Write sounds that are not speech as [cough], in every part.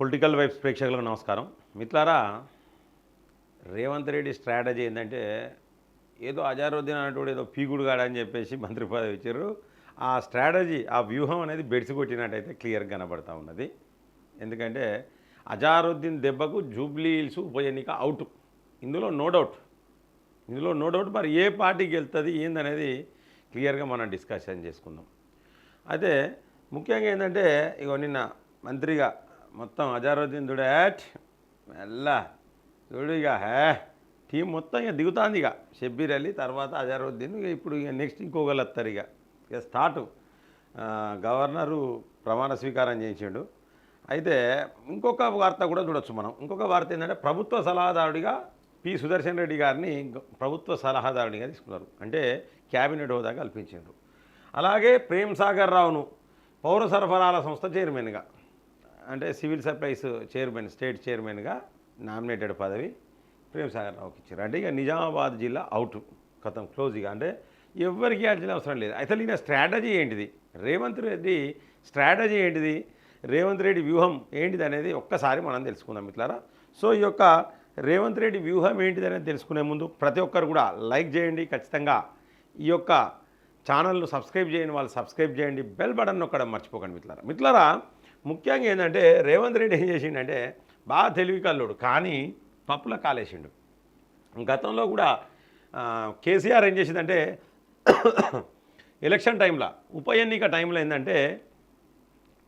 Political vibes ప్రేక్షకులకు నమస్కారం. మిత్రులారా రేవంత్ రెడ్డి స్ట్రాటజీ ఏంటంటే ఏదో అజారుద్దీన్ అనేటువంటి ఏదో పీగుడుగాడు అని చెప్పేసి మంత్రి పదవి ఇచ్చారు. ఆ స్ట్రాటజీ ఆ వ్యూహం అనేది బెడిసి కొట్టినట్టయితే క్లియర్గా కనబడతా ఉన్నది. ఎందుకంటే అజారుద్దీన్ దెబ్బకు జూబ్లీ హిల్స్ ఉప ఎన్నిక అవుట్. ఇందులో నో డౌట్. ఇందులో నో డౌట్ మరి ఏ పార్టీకి వెళ్తుంది ఏందనేది క్లియర్గా మనం డిస్కషన్ చేసుకుందాం. అయితే ముఖ్యంగా ఏంటంటే ఇగో నిన్న మంత్రిగా మొత్తం అజారుద్దీన్ దుడాట్ మెల్ల. చూడు ఇక హే టీం మొత్తం ఇక దిగుతాంది ఇక. షబ్బీర్ అలీ తర్వాత అజారుద్దీన్ ఇక ఇప్పుడు ఇక నెక్స్ట్ ఇంకొకరు వస్తారు ఇక. ఇక స్టార్ట్. గవర్నరు ప్రమాణ స్వీకారం చేసిండు. అయితే ఇంకొక వార్త కూడా చూడొచ్చు మనం. ఇంకొక వార్త ఏంటంటే ప్రభుత్వ సలహాదారుడిగా పి. సుదర్శన్ రెడ్డి గారిని ప్రభుత్వ సలహాదారుడిగా తీసుకున్నారు. అంటే క్యాబినెట్ హోదా కల్పించారు అలాగే ప్రేమ్ సాగర్ రావును పౌర సరఫరాల సంస్థ చైర్మన్గా. అంటే సివిల్ సప్లైస్ చైర్మన్ స్టేట్ చైర్మన్గా నామినేటెడ్ పదవి ప్రేమసాగర్ రావుకి ఇచ్చారు. అంటే ఇక నిజామాబాద్ జిల్లా అవుట్ కథం క్లోజ్ ఇక అంటే ఎవరికి ఇవ్వాల్సిన అవసరం లేదు. అసలు ఈయన స్ట్రాటజీ ఏంటిది? రేవంత్ రెడ్డి స్ట్రాటజీ ఏంటిది? రేవంత్ రెడ్డి వ్యూహం ఏంటిది అనేది ఒక్కసారి మనం తెలుసుకుందాం మిట్లారా సో ఈ యొక్క రేవంత్ రెడ్డి వ్యూహం ఏంటిది అనేది తెలుసుకునే ముందు ప్రతి ఒక్కరు కూడా లైక్ చేయండి. ఖచ్చితంగా ఈ యొక్క ఛానల్ను సబ్స్క్రైబ్ చేయని వాళ్ళు సబ్స్క్రైబ్ చేయండి. బెల్ బటన్ నొక్కడం మర్చిపోకండి మిత్రులారా. మిత్రులారా ముఖ్యంగా ఏంటంటే రేవంత్ రెడ్డి ఏం చేసిండంటే బాగా తెలివి కల్లుడు కానీ పప్పుల కాలేసిండు. గతంలో కూడా కేసీఆర్ ఏం చేసిందంటే [coughs] ఎలక్షన్ టైంలో ఉప ఎన్నిక టైంలో ఏంటంటే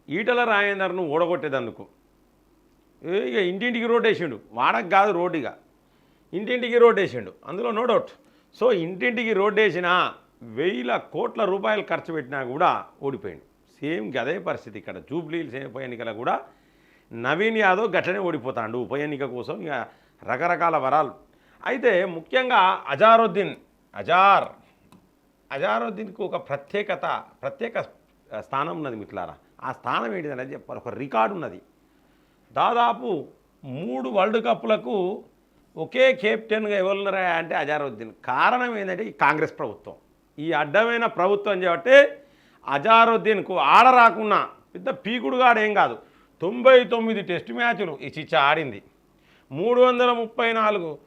ఈటల రాజేందర్ను ఓడగొట్టేదందుకు ఇక ఇంటింటికి రోడ్ వేసిండు వాడకు కాదు రోడ్ ఇక. ఇంటింటికి రోడ్ వేసిండు అందులో నో డౌట్. సో ఇంటింటికి రోడ్ వేసినా వేల కోట్ల రూపాయలు ఖర్చు పెట్టినా కూడా ఓడిపోయిండు. సేమ్ అదే పరిస్థితి ఇక్కడ. జూబ్లీ సేమ్ ఉప ఎన్నికల కూడా నవీన్ యాదవ్ గట్లనే ఓడిపోతాడు ఉప ఎన్నిక కోసం. ఇక రకరకాల వరాలు. అయితే ముఖ్యంగా అజారుద్దీన్ అజార్ అజారుద్దీన్కి ఒక ప్రత్యేకత ప్రత్యేక స్థానం ఉన్నది మిట్లారా ఆ స్థానం ఏంటిదనేది చెప్పాలి. ఒక రికార్డు ఉన్నది. దాదాపు మూడు వరల్డ్ కప్లకు ఒకే కెప్టెన్గా ఎవరున్నారా అంటే అజారుద్దీన్. కారణం ఏంటంటే ఈ కాంగ్రెస్ ప్రభుత్వం. ఈ అడ్డమైన ప్రభుత్వం కాబట్టి అజారుద్దీన్కు ఆడ రాకున్నా పెద్ద పీకుడుగాడేం ఏం కాదు. తొంభై తొమ్మిది టెస్ట్ మ్యాచ్లు ఈ చిచ్చ ఆడింది. మూడు వందల ముప్పై నాలుగు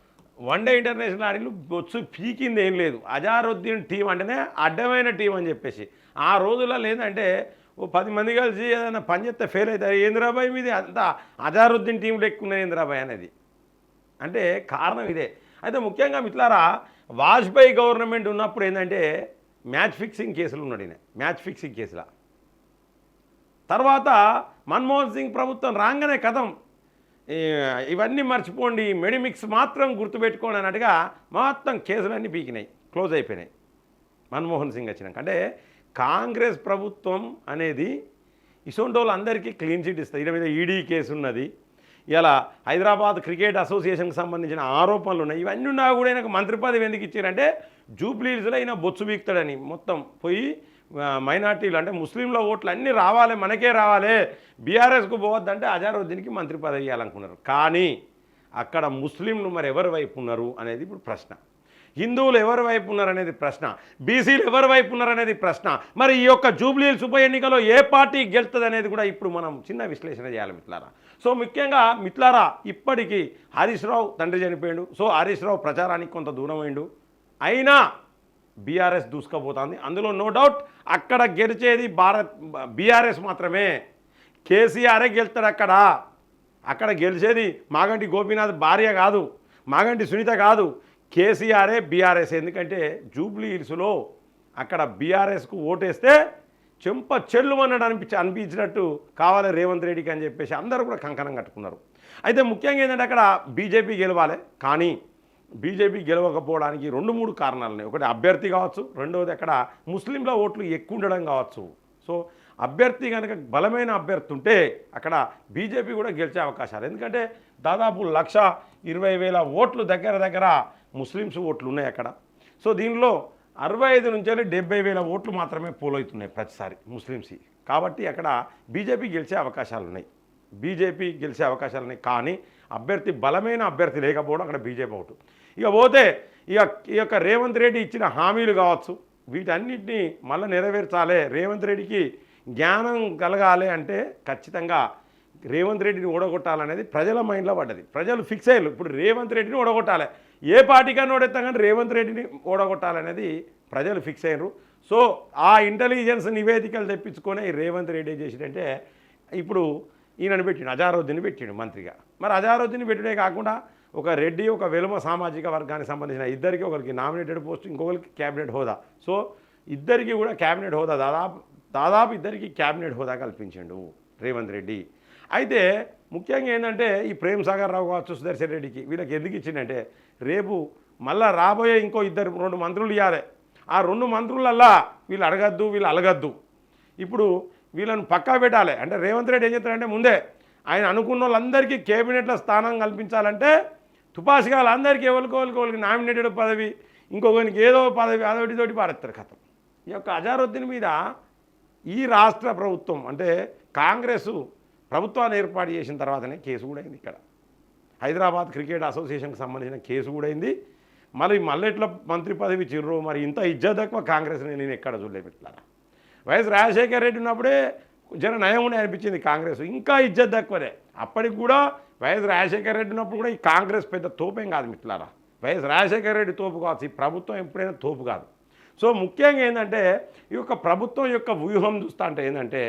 వన్డే ఇంటర్నేషనల్ ఆడిలు బొచ్చు పీకింది ఏం లేదు. అజారుద్దీన్ టీం అంటేనే అడ్డమైన టీం అని చెప్పేసి. ఆ రోజుల్లో ఏంటంటే ఓ పది మంది కలిసి ఏదైనా పని చేస్తే ఫెయిల్ అవుతారు. ఏంద్రాబాయ్ మీది అంత అజారుద్దీన్ టీంలు ఎక్కున్నాయి ఏంద్రాబాయ్ అనేది. అంటే కారణం ఇదే. అయితే ముఖ్యంగా మిట్లారా వాజ్పేయి గవర్నమెంట్ ఉన్నప్పుడు ఏంటంటే మ్యాచ్ ఫిక్సింగ్ కేసులు ఉన్నాడు ఈయన. మ్యాచ్ ఫిక్సింగ్ కేసుల. తర్వాత మన్మోహన్ సింగ్ ప్రభుత్వం రాగానే కథం. ఇవన్నీ మర్చిపోండి. మెడిమిక్స్ మాత్రం గుర్తుపెట్టుకోండి అన్నట్టుగా మొత్తం కేసులన్నీ పీకినాయి. క్లోజ్ అయిపోయినాయి. మన్మోహన్ సింగ్ వచ్చినాక. అంటే కాంగ్రెస్ ప్రభుత్వం అనేది ఇసోంటోళ్ళు అందరికీ క్లీన్ చిట్ ఇస్తుంది. ఈయన మీద ఈడీ కేసు ఉన్నది ఇలా హైదరాబాద్ క్రికెట్ అసోసియేషన్కి సంబంధించిన ఆరోపణలు ఉన్నాయి. ఇవన్నీ ఉన్నా కూడా ఆయనకు మంత్రి పదవి ఎందుకు ఇచ్చారంటే జూబ్లీస్లో ఈయన బొచ్చు బీక్తాడని మొత్తం పోయి మైనార్టీలు అంటే ముస్లింల ఓట్లు అన్నీ రావాలి మనకే రావాలి బీఆర్ఎస్కు పోవద్దంటే అజారుద్దీన్కి మంత్రి పదవి ఇవ్వాలనుకున్నారు కానీ అక్కడ ముస్లింలు మరి ఎవరి వైపు ఉన్నారు అనేది ఇప్పుడు ప్రశ్న. హిందువులు ఎవరి వైపు ఉన్నారనేది ప్రశ్న బీసీలు ఎవరి వైపు ఉన్నారనేది ప్రశ్న. మరి ఈ యొక్క జూబ్లీ ఉప ఎన్నికలో ఏ పార్టీ గెలుస్తుంది అనేది కూడా ఇప్పుడు మనం చిన్న విశ్లేషణ చేయాలి మిట్లారా సో ముఖ్యంగా మిట్లారా ఇప్పటికీ హరీష్ రావు తండ్రి చనిపోయాడు. సో హరీష్ రావు ప్రచారానికి కొంత దూరం అయిండు. అయినా బీఆర్ఎస్ దూసుకపోతుంది. అందులో నో డౌట్ అక్కడ గెలిచేది భారత్ బీఆర్ఎస్ మాత్రమే. కేసీఆరే గెలుస్తాడు అక్కడ. అక్కడ గెలిచేది మాగంటి గోపీనాథ్ భార్య కాదు మాగంటి సునీత కాదు. కేసీఆరే బీఆర్ఎస్. ఎందుకంటే జూబ్లీ హిల్స్లో అక్కడ బీఆర్ఎస్కు ఓటేస్తే చెంప చెల్లు అన్నాడు అనిపించి అనిపించినట్టు కావాలి రేవంత్ రెడ్డికి అని చెప్పేసి అందరూ కూడా కంకణం కట్టుకున్నారు. అయితే ముఖ్యంగా ఏంటంటే అక్కడ బీజేపీ గెలవాలి. కానీ బీజేపీ గెలవకపోవడానికి రెండు మూడు కారణాలు ఉన్నాయి. ఒకటి అభ్యర్థి కావచ్చు. రెండవది అక్కడ ముస్లింల ఓట్లు ఎక్కువ ఉండడం కావచ్చు. సో అభ్యర్థి కనుక బలమైన అభ్యర్థి ఉంటే అక్కడ బీజేపీ కూడా గెలిచే అవకాశాలు. ఎందుకంటే దాదాపు లక్ష ఇరవై వేల ఓట్లు దగ్గర దగ్గర ముస్లిమ్స్ ఓట్లు ఉన్నాయి అక్కడ. సో దీనిలో అరవై ఐదు నుంచి డెబ్బై వేల ఓట్లు మాత్రమే పోలవుతున్నాయి ప్రతిసారి ముస్లిమ్స్ కాబట్టి అక్కడ బీజేపీ గెలిచే అవకాశాలు ఉన్నాయి. బీజేపీ గెలిచే అవకాశాలు ఉన్నాయి. కానీ అభ్యర్థి బలమైన అభ్యర్థి లేకపోవడం అక్కడ బీజేపీ అవుట్ ఇక పోతే ఇక ఈ యొక్క రేవంత్ రెడ్డి ఇచ్చిన హామీలు కావచ్చు వీటన్నిటిని మళ్ళీ నెరవేర్చాలి. రేవంత్ రెడ్డికి జ్ఞానం కలగాలి అంటే ఖచ్చితంగా రేవంత్ రెడ్డిని ఓడగొట్టాలనేది ప్రజల మైండ్లో పడ్డది. ప్రజలు ఫిక్స్ అయ్యారు. ఇప్పుడు రేవంత్ రెడ్డిని ఓడగొట్టాలి. ఏ పార్టీకన్నా ఓడెత్తాం కానీ రేవంత్ రెడ్డిని ఓడగొట్టాలనేది ప్రజలు ఫిక్స్ అయ్యారు. సో ఆ ఇంటెలిజెన్స్ నివేదికలు తెప్పించుకొని రేవంత్ రెడ్డి ఏం ఇప్పుడు ఈయనను పెట్టిండు అజారుద్దీన్ పెట్టిండు మంత్రిగా. మరి అజారుద్దీన్ పెట్టిడే కాకుండా ఒక రెడ్డి ఒక వెలుమ సామాజిక వర్గానికి సంబంధించిన ఇద్దరికి ఒకరికి నామినేటెడ్ పోస్ట్ ఇంకొకరికి క్యాబినెట్ హోదా. సో ఇద్దరికి కూడా క్యాబినెట్ హోదా దాదాపు దాదాపు ఇద్దరికి క్యాబినెట్ హోదా కల్పించిండు రేవంత్ రెడ్డి. అయితే ముఖ్యంగా ఏంటంటే ఈ ప్రేమ్ సాగర్ రావు కావచ్చు సుదర్శన్ రెడ్డికి వీళ్ళకి ఎందుకు ఇచ్చిందంటే రేపు మళ్ళా రాబోయే ఇంకో ఇద్దరు రెండు మంత్రులు ఇవ్వాలి ఆ రెండు మంత్రులల్లా వీళ్ళు అడగద్దు వీళ్ళు అలగద్దు. ఇప్పుడు వీళ్ళని పక్కా పెట్టాలి. అంటే రేవంత్ రెడ్డి ఏం చేస్తాడంటే ముందే ఆయన అనుకున్న వాళ్ళందరికీ కేబినెట్లో స్థానం కల్పించాలంటే తుపాసిగా వాళ్ళందరికీ ఎవరికి ఎవరికి నామినేటెడ్ పదవి ఇంకొకరికి ఏదో పదవి అదొకటి తోటి పారేస్తారు కథం ఈ యొక్క అజారుద్దీన్ మీద ఈ రాష్ట్ర ప్రభుత్వం అంటే కాంగ్రెస్ ప్రభుత్వాన్ని ఏర్పాటు చేసిన తర్వాతనే కేసు కూడా అయింది ఇక్కడ. హైదరాబాద్ క్రికెట్ అసోసియేషన్కి సంబంధించిన కేసు కూడా అయింది. మరి మల్లెట్ల మంత్రి పదవి చిర్రు మరి ఇంత ఇజ్జత్ తక్కువ కాంగ్రెస్ని నేను ఎక్కడ చూడలేపెట్టారా వైఎస్ రాజశేఖర రెడ్డి ఉన్నప్పుడే జన నయం ఉండే అనిపించింది కాంగ్రెస్. ఇంకా ఇజ్జత్ తక్కువనే. అప్పటికి కూడా వైఎస్ రాజశేఖర రెడ్డి ఉన్నప్పుడు కూడా ఈ కాంగ్రెస్ పెద్ద తోపేం కాదు మిట్లారా వైఎస్ రాజశేఖర రెడ్డి తోపు కావచ్చు ఈ ప్రభుత్వం ఎప్పుడైనా తోపు కాదు. సో ముఖ్యంగా ఏంటంటే ఈ యొక్క ప్రభుత్వం యొక్క వ్యూహం చూస్తా అంటే ఏంటంటే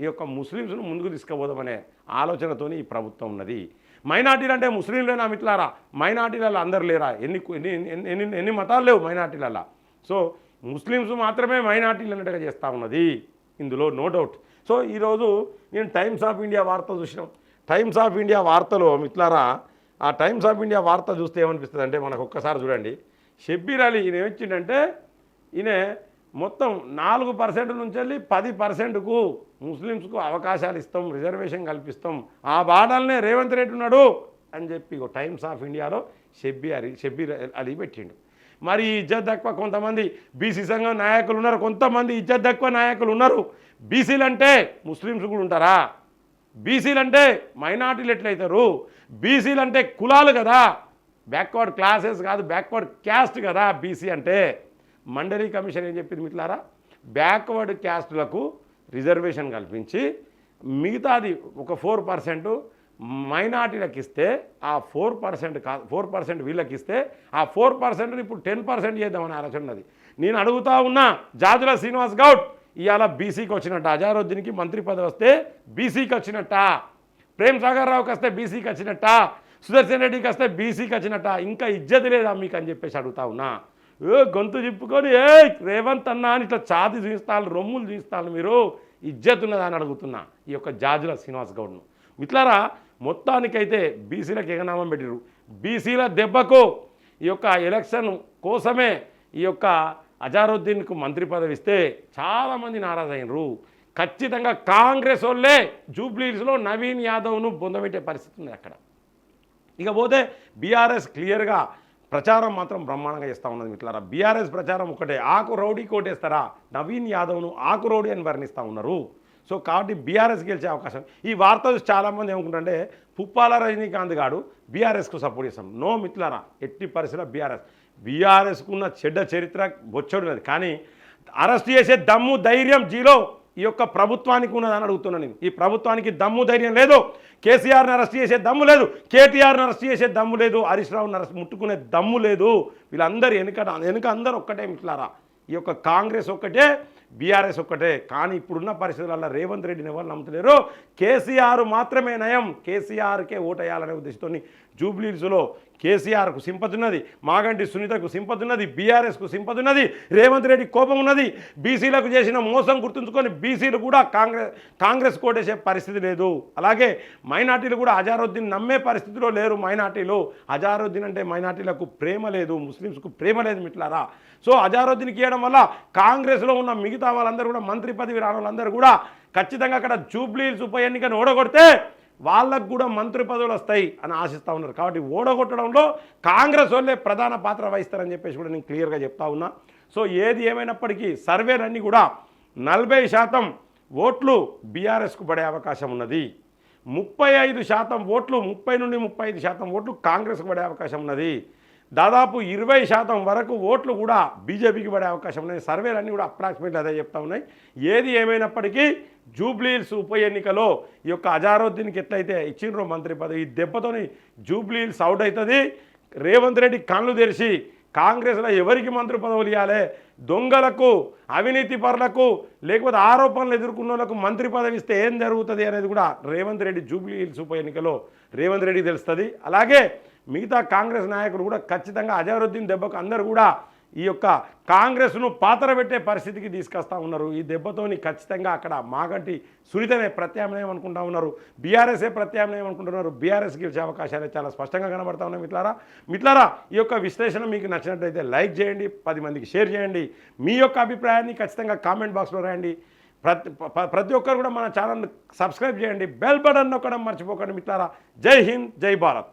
ఈ యొక్క ముస్లిమ్స్ను ముందుకు తీసుకుపోదామనే ఆలోచనతోని ఈ ప్రభుత్వం ఉన్నది. మైనార్టీలు అంటే ముస్లింలేనా మిట్లారా మైనార్టీలలో అందరు లేరా? ఎన్ని ఎన్ని ఎన్ని- ఎన్ని మతాలు లేవు మైనార్టీలలో. సో ముస్లిమ్స్ మాత్రమే మైనార్టీలు అన్నట్టుగా చేస్తూ ఉన్నది. ఇందులో నో డౌట్. సో ఈరోజు నేను టైమ్స్ ఆఫ్ ఇండియా వార్త చూసినాం. టైమ్స్ ఆఫ్ ఇండియా వార్తలో మిట్లారా ఆ టైమ్స్ ఆఫ్ ఇండియా వార్త చూస్తే ఏమనిపిస్తుంది అంటే మనకు ఒక్కసారి చూడండి. షబ్బీర్ అలీ ఈయన ఏమొచ్చిండంటే ఈయన మొత్తం నాలుగు పర్సెంట్ నుంచి వెళ్ళి పది పర్సెంట్కు ముస్లిమ్స్కు అవకాశాలు ఇస్తాం రిజర్వేషన్ కల్పిస్తాం. ఆ బాధలనే రేవంత్ రెడ్డి ఉన్నాడు అని చెప్పి టైమ్స్ ఆఫ్ ఇండియాలో షబ్బీ అరి షబ్బీర్ అలీ పెట్టిండు. మరి ఇజ్జత్ తక్కువ కొంతమంది బీసీ సంఘం నాయకులు ఉన్నారు కొంతమంది ఇజ్జత్ తక్కువ నాయకులు ఉన్నారు. బీసీలు అంటే ముస్లిమ్స్ కూడా ఉంటారా? బీసీలు అంటే మైనార్టీలు ఎట్లయితారు? బీసీలు అంటే కులాలు కదా? బ్యాక్వర్డ్ క్లాసెస్ కాదు బ్యాక్వర్డ్ క్యాస్ట్ కదా బీసీ అంటే? మండలి కమిషన్ ఏం చెప్పింది మిట్లారా బ్యాక్వర్డ్ క్యాస్ట్లకు రిజర్వేషన్ కల్పించి మిగతాది ఒక ఫోర్ పర్సెంట్ మైనార్టీలకు ఇస్తే ఆ ఫోర్ పర్సెంట్ కా ఫోర్ పర్సెంట్ వీళ్ళకి ఇస్తే ఆ ఫోర్ పర్సెంట్ ఇప్పుడు టెన్ పర్సెంట్ చేద్దామని ఆలోచన ఉన్నది. నేను అడుగుతా ఉన్నా జాజుల శ్రీనివాస్ గౌడ్ ఇవాళ బీసీకి వచ్చినట్ట అజారుద్దీన్కి మంత్రి పదవి వస్తే బీసీకి వచ్చినట్ట ప్రేమ్ సాగర్ రావుకి వస్తే బీసీకి వచ్చినట్ట సుదర్శన్ రెడ్డికి వస్తే బీసీకి వచ్చినట్ట ఇంకా ఇజ్జత్ లేదా మీకు అని చెప్పేసి అడుగుతా ఉన్నా. ఏ గొంతు చెప్పుకొని ఏ రేవంత్ అన్న అని ఇట్లా ఛాతి చూపిస్తాను రొమ్ములు చూపిస్తాను మీరు ఇజ్జత్ ఉన్నదని అడుగుతున్నా ఈ యొక్క జాజుల శ్రీనివాస్ గౌడ్ను. మిట్లారా మొత్తానికైతే బీసీలకు ఎగనామం పెట్టిరు బీసీల దెబ్బకు ఈ యొక్క ఎలక్షన్ కోసమే ఈ యొక్క అజారుద్దీన్కు మంత్రి పదవి ఇస్తే చాలామంది నారాజైనరు ఖచ్చితంగా కాంగ్రెస్ వాళ్ళే జూబ్లీస్లో నవీన్ యాదవ్ను బొందబెట్టే పరిస్థితి ఉంది అక్కడ. ఇకపోతే బీఆర్ఎస్ క్లియర్గా ప్రచారం మాత్రం బ్రహ్మాండంగా ఇస్తూ ఉన్నది మిట్లారా బీఆర్ఎస్ ప్రచారం ఒకటే. ఆకు రౌడీ కోటేస్తారా? నవీన్ యాదవ్ను ఆకు రౌడీ అని వర్ణిస్తూ ఉన్నారు. సో కాబట్టి బీఆర్ఎస్ గెలిచే అవకాశం. ఈ వార్త చూసి చాలామంది ఏమనుకుంటారంటే పుప్పాల రజనీకాంత్ గాడు బీఆర్ఎస్కు సపోర్ట్ చేస్తాం. నో మిట్లారా ఎట్టి పరిస్థితుల్లో బీఆర్ఎస్. బీఆర్ఎస్కు ఉన్న చెడ్డ చరిత్ర బొచ్చడున్నది కానీ అరెస్ట్ చేసే దమ్ము ధైర్యం జీలో ఈ యొక్క ప్రభుత్వానికి ఉన్నదని అడుగుతున్నాను నేను. ఈ ప్రభుత్వానికి దమ్ము ధైర్యం లేదు. కేసీఆర్ని అరెస్ట్ చేసే దమ్ము లేదు. కేటీఆర్ని అరెస్ట్ చేసే దమ్ము లేదు. హరీష్ రావుని అరెస్ట్ ముట్టుకునే దమ్ము లేదు. వీళ్ళందరూ వెనుక వెనుక అందరూ ఒక్కటే మిట్లారా ఈ యొక్క కాంగ్రెస్ ఒక్కటే బీఆర్ఎస్ ఒక్కటే. కానీ ఇప్పుడున్న పరిస్థితులలో రేవంత్ రెడ్డిని ఎవరు నమ్ముతలేరు? కేసీఆర్ మాత్రమే నయం. కేసీఆర్కే ఓటేయాలనే ఉద్దేశంతో జూబ్లీస్లో కేసీఆర్కు సింపతి ఉన్నది మాగంటి సునీతకు సింపతి ఉన్నది బీఆర్ఎస్కు సింపతి ఉన్నది రేవంత్ రెడ్డి కోపం ఉన్నది బీసీలకు చేసిన మోసం గుర్తుంచుకొని బీసీలు కూడా కాంగ్రెస్ కాంగ్రెస్ కోటేసే పరిస్థితి లేదు. అలాగే మైనార్టీలు కూడా అజారుద్దీన్ నమ్మే పరిస్థితిలో లేరు మైనార్టీలు. అజారుద్దీన్ అంటే మైనార్టీలకు ప్రేమ లేదు ముస్లిమ్స్కు ప్రేమ లేదు మిట్లారా సో అజారుద్దీన్కి ఇవ్వడం వల్ల కాంగ్రెస్లో ఉన్న మిగతా వాళ్ళందరూ కూడా మంత్రి పదవి రాని వాళ్ళందరూ కూడా ఖచ్చితంగా అక్కడ జూబ్లీ ఉప ఎన్నికను ఓడగొడితే వాళ్ళకు కూడా మంత్రి పదవులు వస్తాయి అని ఆశిస్తూ ఉన్నారు. కాబట్టి ఓడగొట్టడంలో కాంగ్రెస్ వాళ్ళే ప్రధాన పాత్ర వహిస్తారని చెప్పేసి కూడా నేను క్లియర్గా చెప్తా ఉన్నా. సో ఏది ఏమైనప్పటికీ సర్వేలన్నీ కూడా నలభై శాతం ఓట్లు బీఆర్ఎస్కు పడే అవకాశం ఉన్నది. ముప్పై ఐదు శాతం ఓట్లు ముప్పై నుండి ముప్పై ఐదు శాతం ఓట్లు కాంగ్రెస్కు పడే అవకాశం ఉన్నది. దాదాపు ఇరవై శాతం వరకు ఓట్లు కూడా బీజేపీకి పడే అవకాశం ఉన్నాయి. సర్వేలు అన్నీ కూడా అప్రాక్సిమేట్లీ అదే చెప్తా ఉన్నాయి. ఏది ఏమైనప్పటికీ జూబ్లీహిల్స్ ఉప ఎన్నికలో ఈ యొక్క అజారుద్దీన్కి ఎట్లయితే ఇచ్చిండ్రో మంత్రి పదవి ఈ దెబ్బతోని జూబ్లీహిల్స్ అవుట్ అవుతుంది రేవంత్ రెడ్డి కళ్ళు తెరిచి కాంగ్రెస్లో ఎవరికి మంత్రి పదవులు ఇవ్వాలి దొంగలకు అవినీతి పరులకు లేకపోతే ఆరోపణలు ఎదుర్కొన్న వాళ్ళకు మంత్రి పదవి ఇస్తే ఏం జరుగుతుంది అనేది కూడా రేవంత్ రెడ్డి జూబ్లీ హిల్స్ ఉప ఎన్నికలో రేవంత్ రెడ్డి తెలుస్తుంది. అలాగే మిగతా కాంగ్రెస్ నాయకులు కూడా ఖచ్చితంగా అజారుద్దీన్ దెబ్బకు అందరూ కూడా ఈ యొక్క కాంగ్రెస్ను పాతరబెట్టే పరిస్థితికి తీసుకొస్తా ఉన్నారు. ఈ దెబ్బతోని ఖచ్చితంగా అక్కడ మాగంటి సునీతనే ప్రత్యామ్నాయం అనుకుంటా ఉన్నారు. బీఆర్ఎస్ఏ ప్రత్యామ్నాయం అనుకుంటున్నారు బీఆర్ఎస్ గెలిచే అవకాశాలు చాలా స్పష్టంగా కనబడతా ఉన్నాయి మిట్లారా మిట్లారా ఈ యొక్క విశ్లేషణ మీకు నచ్చినట్లయితే లైక్ చేయండి పది మందికి షేర్ చేయండి. మీ యొక్క అభిప్రాయాన్ని ఖచ్చితంగా కామెంట్ బాక్స్లో రాయండి. ప్రతి ప్రతి ఒక్కరు కూడా మన ఛానల్ సబ్స్క్రైబ్ చేయండి. బెల్ బటన్ నొక్కడం మర్చిపోకండి మిట్లారా జై హింద్ జై భారత్.